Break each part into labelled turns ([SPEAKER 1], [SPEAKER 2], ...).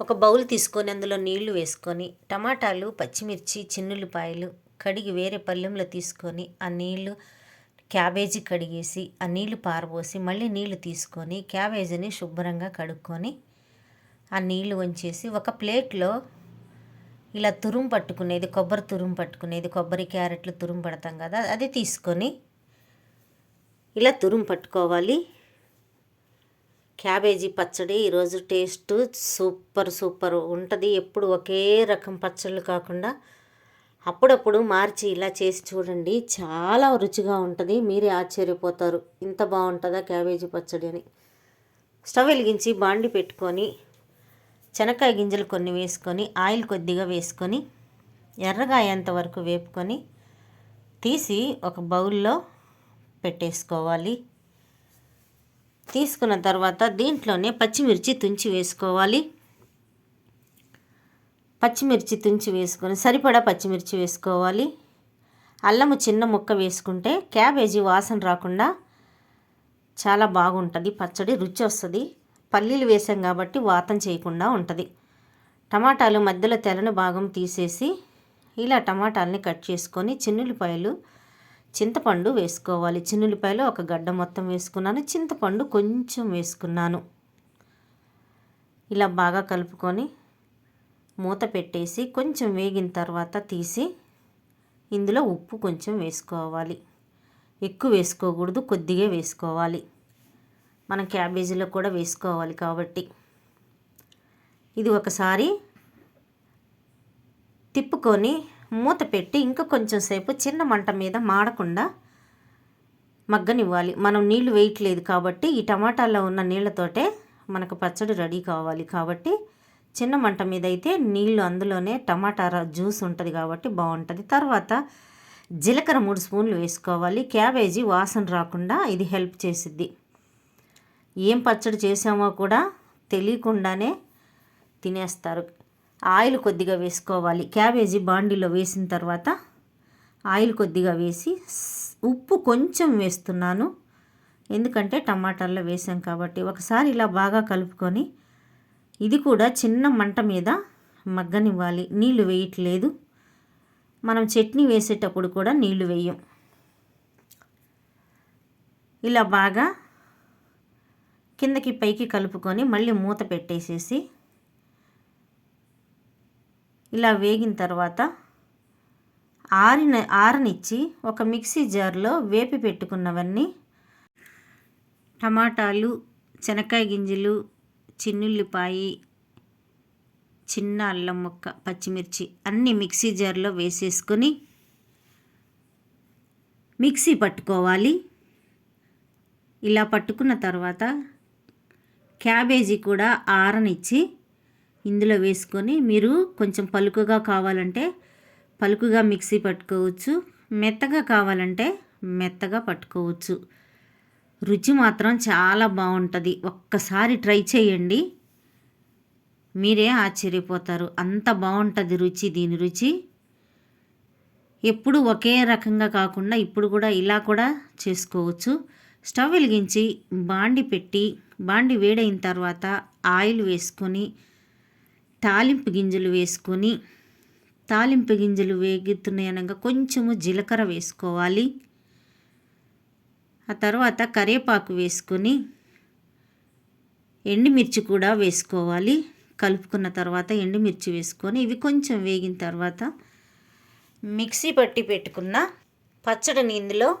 [SPEAKER 1] ఒక బౌల్ తీసుకొని అందులో నీళ్ళు వేసుకొని టమాటాలు పచ్చిమిర్చి చిన్నుల్లిపాయలు కడిగి వేరే పళ్ళెంలో తీసుకొని ఆ నీళ్ళు క్యాబేజీ కడిగేసి ఆ నీళ్ళు పారబోసి మళ్ళీ నీళ్ళు తీసుకొని క్యాబేజీని శుభ్రంగా కడుక్కొని ఆ నీళ్ళు వంచేసి ఒక ప్లేట్లో ఇలా తురుము పట్టుకునేది కొబ్బరి తురుము పట్టుకునేది కొబ్బరి క్యారెట్లు తురుము పడతాం కదా అది తీసుకొని ఇలా తురుము పట్టుకోవాలి. క్యాబేజీ పచ్చడి ఈరోజు టేస్ట్ సూపర్ సూపర్ ఉంటుంది. ఎప్పుడు ఒకే రకం పచ్చళ్ళు కాకుండా అప్పుడప్పుడు మార్చి ఇలా చేసి చూడండి. చాలా రుచిగా ఉంటుంది. మీరే ఆశ్చర్యపోతారు. ఇంత బాగుంటుందా క్యాబేజీ పచ్చడి అని. స్టవ్ వెలిగించి బాండి పెట్టుకొని శనక్కాయ గింజలు కొన్ని వేసుకొని ఆయిల్ కొద్దిగా వేసుకొని ఎర్రగా అయ్యేంత వరకు వేపుకొని తీసి ఒక బౌల్లో పెట్టేసుకోవాలి. తీసుకున్న తర్వాత దీంట్లోనే పచ్చిమిర్చి తుంచి వేసుకోవాలి. పచ్చిమిర్చి తుంచి వేసుకొని సరిపడా పచ్చిమిర్చి వేసుకోవాలి. అల్లము చిన్న ముక్క వేసుకుంటే క్యాబేజీ వాసన రాకుండా చాలా బాగుంటుంది పచ్చడి రుచి వస్తుంది. పల్లీలు వేసాం కాబట్టి వాతం చేయకుండా ఉంటుంది. టమాటాలు మధ్యలో తెల్లని భాగం తీసేసి ఇలా టమాటాలని కట్ చేసుకొని చిన్నులపాయలు చింతపండు వేసుకోవాలి. చిన్నులపాయలు ఒక గడ్డ మొత్తం వేసుకున్నాను. చింతపండు కొంచెం వేసుకున్నాను. ఇలా బాగా కలుపుకొని మూత పెట్టేసి కొంచెం వేగిన తర్వాత తీసి ఇందులో ఉప్పు కొంచెం వేసుకోవాలి. ఎక్కువ వేసుకోకూడదు కొద్దిగా వేసుకోవాలి. మనం క్యాబేజీలో కూడా వేసుకోవాలి కాబట్టి. ఇది ఒకసారి తిప్పుకొని మూత పెట్టి ఇంకా కొంచెం సేపు చిన్న మంట మీద మాడకుండా మగ్గనివ్వాలి. మనం నీళ్ళు వేయట్లేదు కాబట్టి ఈ టమాటాలో ఉన్న నీళ్ళతోటే మనకు పచ్చడి రెడీ కావాలి కాబట్టి చిన్న మంట మీద అయితే నీళ్ళు అందులోనే టమాటా జ్యూస్ ఉంటుంది కాబట్టి బాగుంటుంది. తర్వాత జీలకర్ర మూడు స్పూన్లు వేసుకోవాలి. క్యాబేజీ వాసన రాకుండా ఇది హెల్ప్ చేసిద్ది. ఏం పచ్చడి చేసామో కూడా తెలియకుండానే తినేస్తారు. ఆయిల్ కొద్దిగా వేసుకోవాలి. క్యాబేజీ బాండీలో వేసిన తర్వాత ఆయిల్ కొద్దిగా వేసి ఉప్పు కొంచెం వేస్తున్నాను. ఎందుకంటే టమాటాల్లో వేసాం కాబట్టి ఒకసారి ఇలా బాగా కలుపుకొని ఇది కూడా చిన్న మంట మీద మగ్గనివ్వాలి. నీళ్ళు వేయట్లేదు. మనం చట్నీ వేసేటప్పుడు కూడా నీళ్ళు వేయం. ఇలా బాగా కిందకి పైకి కలుపుకొని మళ్ళీ మూత పెట్టేసేసి ఇలా వేగిన తర్వాత ఆరిన ఆరనిచ్చి ఒక మిక్సీ జార్లో వేపి పెట్టుకున్నవన్నీ టమాటాలు శనక్కాయ గింజలు చిన్నుల్లిపాయి చిన్న అల్లం ముక్క పచ్చిమిర్చి అన్నీ మిక్సీ జార్లో వేసేసుకొని మిక్సీ పట్టుకోవాలి. ఇలా పట్టుకున్న తర్వాత క్యాబేజీ కూడా ఆరనిచ్చి ఇందులో వేసుకొని మీరు కొంచెం పలుకుగా కావాలంటే పలుకుగా మిక్సీ పట్టుకోవచ్చు. మెత్తగా కావాలంటే మెత్తగా పట్టుకోవచ్చు. రుచి మాత్రం చాలా బాగుంటుంది. ఒక్కసారి ట్రై చేయండి. మీరే ఆశ్చర్యపోతారు. అంత బాగుంటుంది రుచి దీని రుచి. ఎప్పుడు ఒకే రకంగా కాకుండా ఇప్పుడు కూడా ఇలా కూడా చేసుకోవచ్చు. స్టవ్ వెలిగించి బాండి పెట్టి బాండి వేడైన తర్వాత ఆయిల్ వేసుకొని తాలింపు గింజలు వేసుకొని తాలింపు గింజలు వేగుతున్నాయి అనగా కొంచెము జీలకర్ర వేసుకోవాలి. ఆ తర్వాత కరివేపాకు వేసుకొని ఎండుమిర్చి కూడా వేసుకోవాలి. కలుపుకున్న తర్వాత ఎండుమిర్చి వేసుకొని ఇవి కొంచెం వేగిన తర్వాత మిక్సీ పట్టి పెట్టుకున్న పచ్చడిని ఇందులో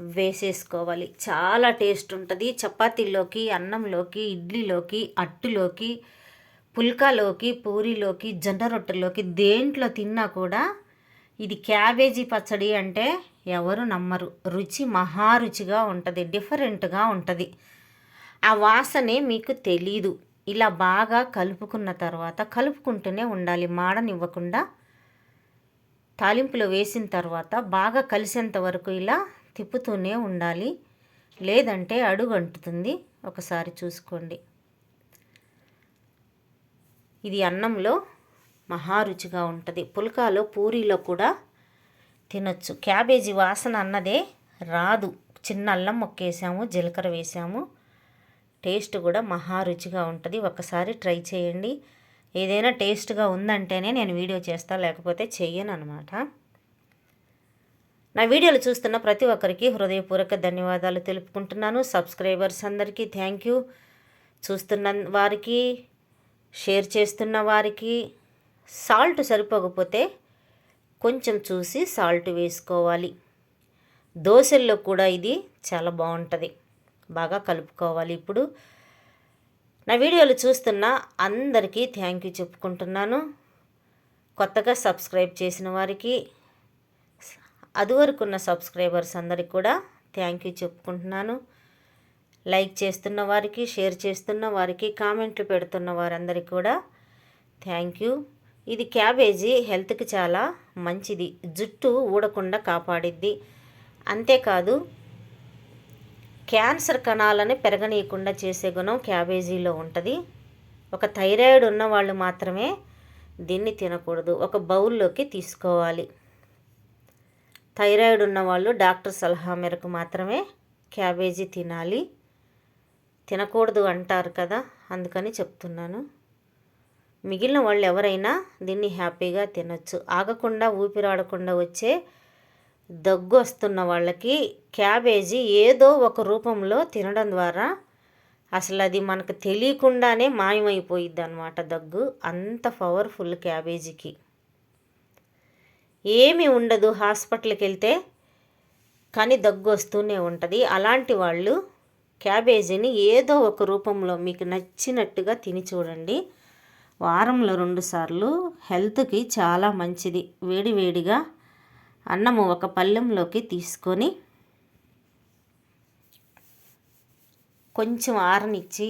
[SPEAKER 1] వేసేసుకోవాలి. చాలా టేస్ట్ ఉంటుంది. చపాతీలోకి అన్నంలోకి ఇడ్లీలోకి అట్టులోకి పుల్కాలోకి పూరీలోకి జొన్న రొట్టెలోకి దేంట్లో తిన్నా కూడా ఇది క్యాబేజీ పచ్చడి అంటే ఎవరు నమ్మరు. రుచి మహారుచిగా ఉంటుంది డిఫరెంట్గా ఉంటుంది. ఆ వాసనే మీకు తెలీదు. ఇలా బాగా కలుపుకున్న తర్వాత కలుపుకుంటూనే ఉండాలి. మాడనివ్వకుండా తాలింపులో వేసిన తర్వాత బాగా కలిసేంత వరకు ఇలా తిప్పుతూనే ఉండాలి. లేదంటే అడుగు అంటుతుంది ఒకసారి చూసుకోండి. ఇది అన్నంలో మహారుచిగా ఉంటుంది. పుల్కాలో పూరీలో కూడా తినొచ్చు. క్యాబేజీ వాసన అన్నదే రాదు. చిన్న అల్లం మొక్కేసాము జీలకర్ర వేసాము. టేస్ట్ కూడా మహారుచిగా ఉంటుంది. ఒకసారి ట్రై చేయండి. ఏదైనా టేస్ట్గా ఉందంటేనే నేను వీడియో చేస్తా లేకపోతే చెయ్యను అనమాట నా వీడియోలు చూస్తున్న ప్రతి ఒక్కరికి హృదయపూర్వక ధన్యవాదాలు తెలుపుకుంటున్నాను. సబ్స్క్రైబర్స్ అందరికీ థ్యాంక్ యూ. చూస్తున్న వారికి షేర్ చేస్తున్న వారికి సాల్ట్ సరిపోకపోతే కొంచెం చూసి సాల్ట్ వేసుకోవాలి. దోశల్లో కూడా ఇది చాలా బాగుంటుంది. బాగా కలుపుకోవాలి ఇప్పుడు. నా వీడియోలు చూస్తున్న అందరికీ థ్యాంక్ యూ చెప్పుకుంటున్నాను. కొత్తగా సబ్స్క్రైబ్ చేసిన వారికి అదివరకున్న సబ్స్క్రైబర్స్ అందరికి కూడా థ్యాంక్ యూ చెప్పుకుంటున్నాను. లైక్ చేస్తున్న వారికి షేర్ చేస్తున్న వారికి కామెంట్లు పెడుతున్న వారందరికీ కూడా థ్యాంక్ యూ. ఇది క్యాబేజీ హెల్త్కి చాలా మంచిది. జుట్టు ఊడకుండా కాపాడిద్ది. అంతేకాదు క్యాన్సర్ కణాలని పెరగనీయకుండా చేసే గుణం క్యాబేజీలో ఉంటుంది. ఒక థైరాయిడ్ ఉన్న వాళ్ళు మాత్రమే దీన్ని తినకూడదు. ఒక బౌల్లోకి తీసుకోవాలి. థైరాయిడ్ ఉన్న వాళ్ళు డాక్టర్ సలహా మేరకు మాత్రమే క్యాబేజీ తినాలి. తినకూడదు అంటారు కదా అందుకని చెప్తున్నాను. మిగిలిన వాళ్ళు ఎవరైనా దీన్ని హ్యాపీగా తినొచ్చు. ఆగకుండా ఊపిరాడకుండా వచ్చే దగ్గు వస్తున్న వాళ్ళకి క్యాబేజీ ఏదో ఒక రూపంలో తినడం ద్వారా అసలు అది మనకు తెలియకుండానే మాయమైపోయిద్ది అనమాట దగ్గు. అంత పవర్ఫుల్ క్యాబేజీకి. ఏమీ ఉండదు హాస్పిటల్కి వెళ్తే కానీ దగ్గు వస్తూనే ఉంటుంది. అలాంటి వాళ్ళు క్యాబేజీని ఏదో ఒక రూపంలో మీకు నచ్చినట్టుగా తిని చూడండి. వారంలో రెండుసార్లు హెల్త్కి చాలా మంచిది. వేడివేడిగా అన్నము ఒక పళ్ళెంలోకి తీసుకొని కొంచెం ఆరనిచ్చి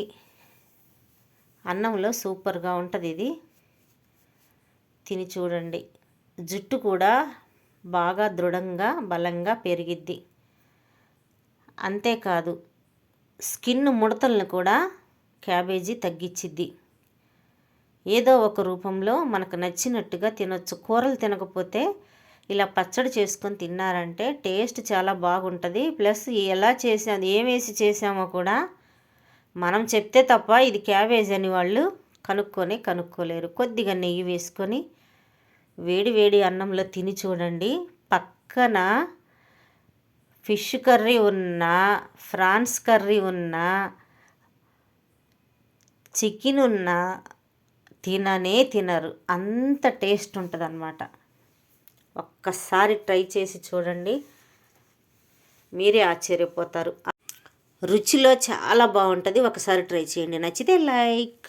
[SPEAKER 1] అన్నంలో సూపర్గా ఉంటుంది ఇది. తిని చూడండి. జుట్టు కూడా బాగా దృఢంగా బలంగా పెరిగిద్ది. అంతేకాదు స్కిన్ ముడతలను కూడా క్యాబేజీ తగ్గించిద్ది. ఏదో ఒక రూపంలో మనకు నచ్చినట్టుగా తినొచ్చు. కూరలు తినకపోతే ఇలా పచ్చడి చేసుకొని తిన్నారంటే టేస్ట్ చాలా బాగుంటుంది. ప్లస్ ఎలా చేసాము ఏమేసి చేసామో కూడా మనం చెప్తే తప్ప ఇది క్యాబేజ్ అని వాళ్ళు కనుక్కొని కనుక్కోలేరు. కొద్దిగా నెయ్యి వేసుకొని వేడి వేడి అన్నంలో తిని చూడండి. పక్కన ఫిష్ కర్రీ ఉన్న ఫ్రాన్స్ కర్రీ ఉన్న చికెన్ ఉన్నా తిననే తినరు. అంత టేస్ట్ ఉంటుంది అన్నమాట ఒక్కసారి ట్రై చేసి చూడండి. మీరే ఆశ్చర్యపోతారు. రుచిలో చాలా బాగుంటుంది. ఒకసారి ట్రై చేయండి. నచ్చితే లైక్.